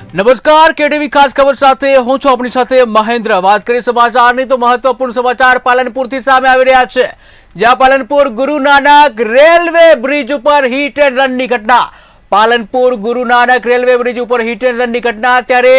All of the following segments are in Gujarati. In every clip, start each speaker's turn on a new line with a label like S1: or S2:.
S1: નમસ્કાર કેટીવી ખાસ ખબર સાથે હું છું આપણી સાથે મહેન્દ્ર. વાત કરી સમાચારની તો મહત્વપૂર્ણ સમાચાર પાલનપુરથી સામે આવી રહ્યા છે. જ્યાં પાલનપુર ગુરુ નાનક રેલવે બ્રિજ ઉપર હિટ એન્ડ રનની ઘટના. પાલનપુર ગુરુ નાનક રેલવે બ્રિજ ઉપર હિટ એન્ડ રનની ઘટના ત્યારે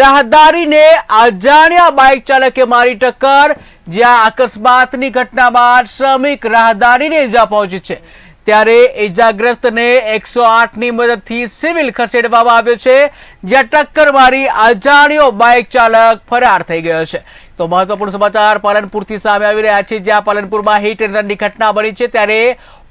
S1: રાહદારીને અજાણ્યા બાઇક ચાલકે મારી ટક્કર, જ્યાં અકસ્માતની ઘટનામાં શ્રમિક રાહદારીને ઇજા પહોંચી છે. ત્યારે ઇજાગ્રસ્તને એકસો આઠની મદદથી સિવિલ ખસેડવામાં આવ્યો છે, જ્યાં ટક્કર મારી અજાણ્યો બાઇક ચાલક ફરાર થઈ ગયો છે. તો મહત્વપૂર્ણ સમાચાર પાલનપુરથી સામે આવી રહ્યા છે, જ્યાં પાલનપુરમાં હિટ એન્ડ ઘટના બની છે, ત્યારે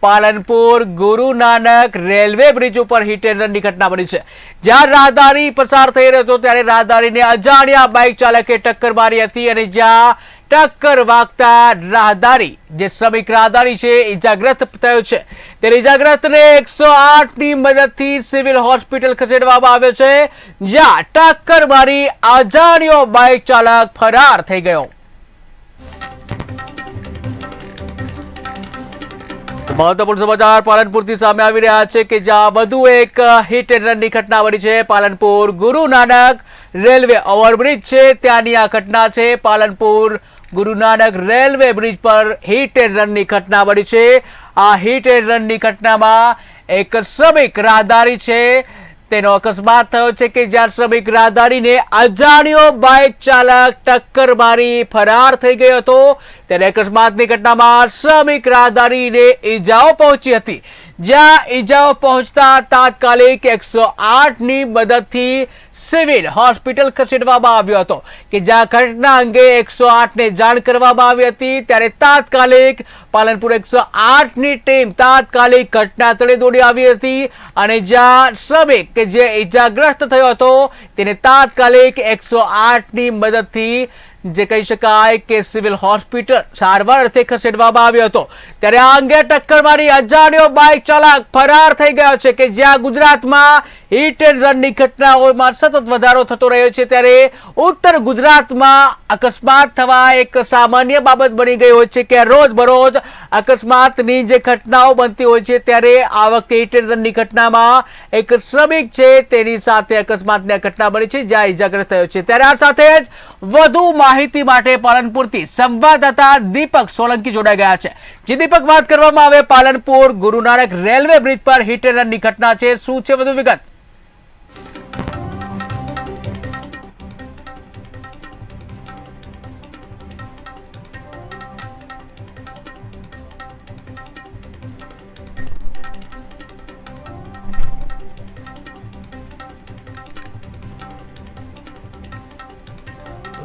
S1: પાલનપુર ગુરુ નાનક રેલવે બ્રિજ ઉપર હિટ એન્ડ ઘટના બની છે. જ્યાં રાહદારી પસાર થઈ રહ્યો હતો, ત્યારે રાહદારીને અજાણ્યા બાઇક ચાલકે ટક્કર મારી હતી અને જ્યાં ટક્કર વાગતા રાહદારી, જે શ્રમિક રાહદારી છે ઇજાગ્રસ્ત થયો છે. ત્યારે ઇજાગ્રસ્તને એકસો આઠની મદદથી સિવિલ હોસ્પિટલ ખસેડવામાં આવ્યો છે, જ્યાં ટક્કર મારી અજાણ્યો બાઇક ચાલક ફરાર થઈ ગયો. મહત્વપૂર્ણ સમાચાર પાલનપુરથી સામે આવી રહ્યા છે કે જ્યાં વધુ એક હિટ એન્ડ રનની ઘટના બની છે. પાલનપુર ગુરુ નાનક રેલવે ઓવરબ્રિજ છે. ત્યાંની આ ઘટના છે. પાલનપુર ગુરુ નાનક રેલવે બ્રિજ પર હિટ એન્ડ રનની ઘટના બની છે. આ હિટ એન્ડ રનની ઘટનામાં એક શ્રમિક રાહદારી છે. તેનો અકસ્માત થયો છે કે જ્યાં શ્રમિક રાહદારીને અજાણ્યો બાઇક ચાલક ટક્કર મારી ફરાર થઈ ગયો હતો. ત્યારે અકસ્માતની ઘટનામાં શ્રમિક રાહદારીને ઈજાઓ પહોંચી હતી. જ્યાં ઈજાઓ પહોંચતા તાત્કાલિક એકસો આઠની મદદથી સિવિલ હોસ્પિટલ ખસેડવામાં આવ્યો હતો કે જ્યાં ઘટના અંગે એકસો આઠને જાણ કરવામાં આવી હતી ત્યારે તાત્કાલિક પાલનપુર એકસો આઠની ટીમ તાત્કાલિક ઘટના સ્થળે દોડી આવી હતી અને જ્યાં શ્રમિક કે જે ઈજાગ્રસ્ત થયો હતો તેને તાત્કાલિક એકસો આઠની મદદથી જે કહી શકાય કે સિવિલ હોસ્પિટલ સારવાર અર્થે ખસેડવામાં આવ્યો હતો. ત્યારે આ અંગે ટક્કર મારી અજાણ્યો બાઇક ચાલક ફરાર થઈ ગયો છે કે જ્યાં ગુજરાતમાં હિટ એન્ડ રનની ઘટનાઓમાં સતત વધારો થતો રહ્યો છે ત્યારે ઉત્તર ગુજરાતમાં અકસ્માત થવા એક સામાન્ય બાબત બની ગઈ હોય છે કે રોજ બરોજ અકસ્માતની જે ઘટનાઓ બનતી હોય છે ત્યારે આ વખતે હિટ એન્ડ રનની ઘટનામાં એક શ્રમિક છે, તેની સાથે અકસ્માતની ઘટના બની છે, જ્યાં ઇજાગ્રસ્ત થયો છે. ત્યારે આ સાથે જ વધુ માહિતી માટે પાલનપુરથી સંવાદદાતા દીપક સોલંકી જોડાઈ ગયા છે. જે દીપક, વાત કરવામાં આવે પાલનપુર ગુરુ નાનક રેલવે બ્રિજ પર હિટ એન્ડ રનની ઘટના છે. શું છે વધુ વિગત?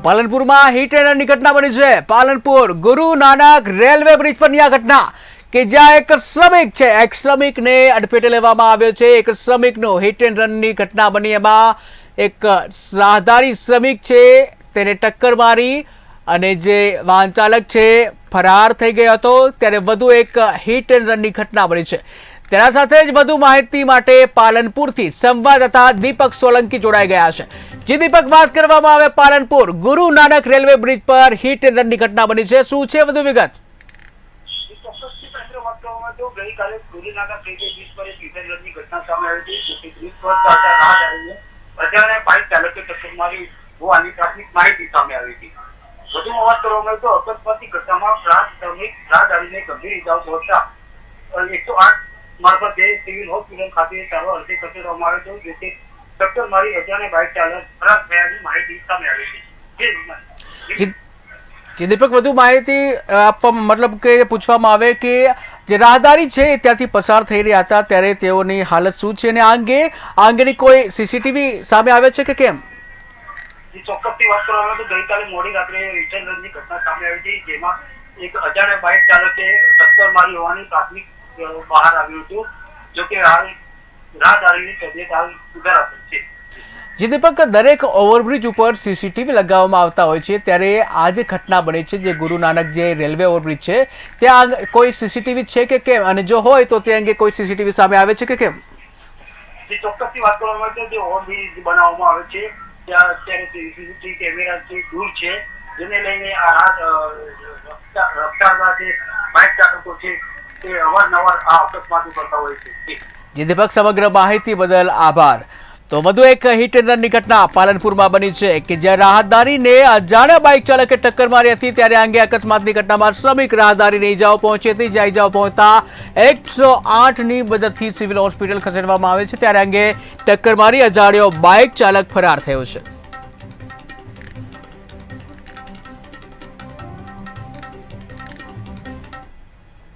S1: પાલનપુરમાં હિટ એન્ડ ઘટના બની છે. પાલનપુર ગુરુ નાનક રેલવે બ્રિજ પરની આ ઘટના કે જ્યાં એક શ્રમિક છે, એક શ્રમિકને અડફેટે લેવામાં આવ્યો છે. એક શ્રમિકનો હિટ એન્ડ રનની ઘટના બની. એમાં એક રાહદારી શ્રમિક છે, તેને ટક્કર મારી અને જે વાહન ચાલક છે, ફરાર થઈ ગયો હતો. ત્યારે વધુ એક હિટ એન્ડ રનની ઘટના બની છે. તેના સાથે જ વધુ માહિતી માટે પાલનપુરથી સંવાદદાતા દીપક સોલંકી જોડાઈ ગયા છે. જે દીપક, વાત કરવામાં આવે પાલનપુર. ગુરુ નાનક રેલવે બ્રિજ પર હીટ એન્ડ ઘટના બની છે. શું છે વધુ વિગત?
S2: એકસો આઠ મારફતે સિવિલ હોસ્પિટલ ખાતે સારવાર અર્થે ખસેડવામાં આવ્યો હતો જેથી ટક્કર મારી અજાણ્યા બાઇક ચાલક ખરાબ થયાની માહિતી સામે આવી છે જે
S1: દીપક વધુ માહિતી આપવા મતલબ કે પૂછવામાં આવે કે જે રાહદારી છે ત્યાંથી પસાર થઈ રહ્યા હતા ત્યારે તેઓની હાલત શું છે? અને આ અંગે આ અંગેની કોઈ સીસીટીવી સામે આવે છે કે કેમ?
S2: ચોક્કસથી વાત કરવામાં આવે તો ગઈકાલે મોડી રાત્રે રિટર્ન ઘટના સામે આવી હતી જેમાં એક અજાણ્યા બાઇક ચાલકે ટક્કર મારી હોવાની પ્રાથમિક બહાર આવ્યું હતું જો કે હાલ રાહદારીની તબિયત હાલ સુધારા છે.
S1: જે દીપક દરેક ઓવરબ્રિજ ઉપર સીસીટીવી લગાવવામાં આવતા હોય છે ત્યારે આ જે ઘટના બની છે જે ગુરુ નાનક જે રેલવે ઓવરબ્રિજ છે ત્યાં કોઈ સીસીટીવી છે કે કેમ? અને જો હોય તો તે અંગે કોઈ સીસીટીવી સામે આવે છે કે કેમ?
S2: જે ચોક્કસથી વાત કરવામાં આવે છે જે ઓવરબ્રિજ બનાવવામાં આવે છે ત્યાં અત્યારે સીસીટીવી કેમેરા છે દૂર છે જેને લઈને આ રાત અ, રફતાર- રફતારના જે બાઇક ચાલકો છે તે અવારનવાર
S1: સમગ્ર માહિતી બદલ આભાર. તો વધુ એક હિટ રનની ઘટના પાલનપુરમાં બની છે કે જ્યાં રાહદારીને અજાણ્યા બાઇક ચાલકે ટક્કર મારી હતી, ત્યારે અંગે અકસ્માતની ઘટનામાં શ્રમિક રાહદારીને ઈજાઓ પહોંચી હતી, જ્યાં ઈજાઓ પહોંચતા એકસો આઠની મદદથી સિવિલ હોસ્પિટલ ખસેડવામાં આવે છે, ત્યારે અંગે ટક્કર મારી અજાણ્યો બાઇક ચાલક ફરાર થયો છે.